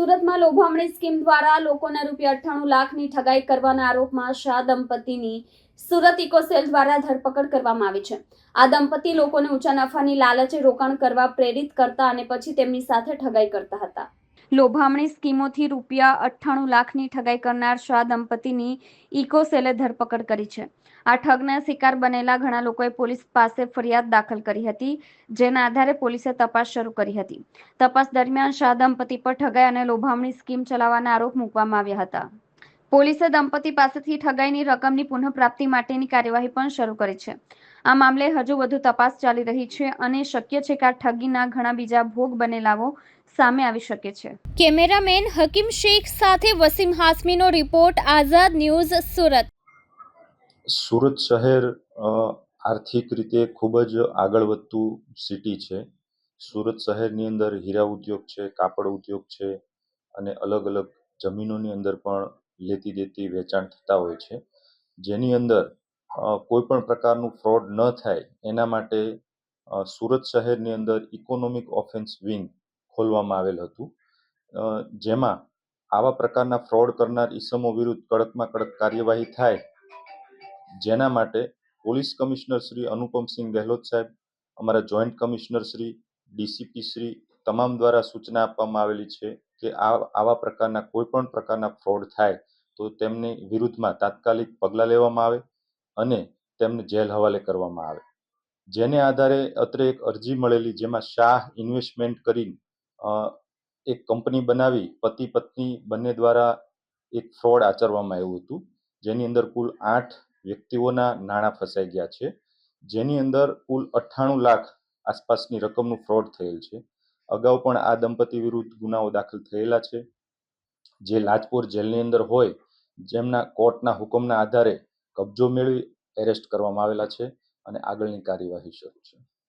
સુરતમાં લોભામણી સ્કીમ દ્વારા લોકોના રૂપિયા અઠ્ઠાણું લાખની ઠગાઈ કરવાના આરોપમાં શાહ દંપતીની સુરત ઇકોસેલ દ્વારા ધરપકડ કરવામાં આવી છે. આ દંપતી લોકોને ઊંચા નફાની લાલચે રોકાણ કરવા પ્રેરિત કરતા અને પછી તેમની સાથે ઠગાઈ કરતા હતા. લોભામણી સ્કીમોથી રૂપિયા અઠ્ઠાણું લાખની ઠગાઈ કરનાર શાહ દંપતીની ઇકોસેલે ધરપકડ કરી છે. આ ઠગના શિકાર બનેલા ઘણા લોકોએ પોલીસ પાસે ફરિયાદ દાખલ કરી હતી, જેના આધારે પોલીસે તપાસ શરૂ કરી હતી. તપાસ દરમિયાન શાહ દંપતી પર ઠગાઈ અને લોભામણી સ્કીમ ચલાવવાના આરોપ મૂકવામાં આવ્યા હતા. પોલીસે દંપતી પાસેથી ઠગાઈની રકમની પુનઃપ્રાપ્તિ માટેની કાર્યવાહી પણ શરૂ કરી છે. આ મામલે હજુ વધુ તપાસ ચાલી રહી છે અને શક્ય છે કે આ ઠગીના ઘણા બીજા ભોગ બનેલાઓ સામે આવી શકે છે. કેમેરામેન હકીમ શેખ સાથે વસીમ હાસમીનો રિપોર્ટ આઝાદ ન્યૂઝ સુરત. સુરત શહેર આર્થિક રીતે ખૂબ જ આગળ વધતું સિટી છે. સુરત શહેરની અંદર હીરા ઉદ્યોગ છે કાપડ ઉદ્યોગ છે અને અલગ અલગ જમીનોની અંદર પણ લેતી દેતી વેચાણ થતા હોય છે. જેની અંદર કોઈ પણ પ્રકારનું ફ્રોડ ન થાય એના માટે સુરત શહેરની અંદર ઇકોનોમિક ઓફેન્સ વિંગ ખોલવામાં આવેલ હતું. જેમાં આવા પ્રકારના ફ્રોડ કરનાર ઈસમો વિરુદ્ધ કડકમાં કડક કાર્યવાહી થાય. જેના માટે પોલીસ કમિશનર શ્રી અનુપમસિંહ ગેહલોત સાહેબ અમારા joint commissioner Shri DCP Shri તમામ દ્વારા સૂચના આપવામાં આવેલી છે કે આ આવા પ્રકારના કોઈ પણ પ્રકારના ફ્રોડ થાય તો તેમની વિરુદ્ધમાં તાત્કાલિક પગલાં લેવામાં આવે અને તેમને જેલ હવાલે કરવામાં આવે. જેને આધારે અત્રે એક અરજી મળેલી જેમાં શાહ ઇન્વેસ્ટમેન્ટ કરી અ, એક કંપની બનાવી, પતિ પત્ની બંને દ્વારા એક ફ્રોડ આચરવામાં આવ્યું હતું. જેની અંદર કુલ આઠ વ્યક્તિઓના નાણાં ફસાઈ ગયા છે. જેની અંદર કુલ અઠ્ઠાણું લાખ આસપાસની રકમનું ફ્રોડ થયેલ છે. અગાઉ પણ આ દંપતી વિરુદ્ધ ગુનાઓ દાખલ થયેલા છે. જે લાજપોર જેલની અંદર હોય, જેમના કોર્ટના હુકમના આધારે કબજો મેળવી એરેસ્ટ કરવામાં આવેલા છે અને આગળની કાર્યવાહી શરૂ છે.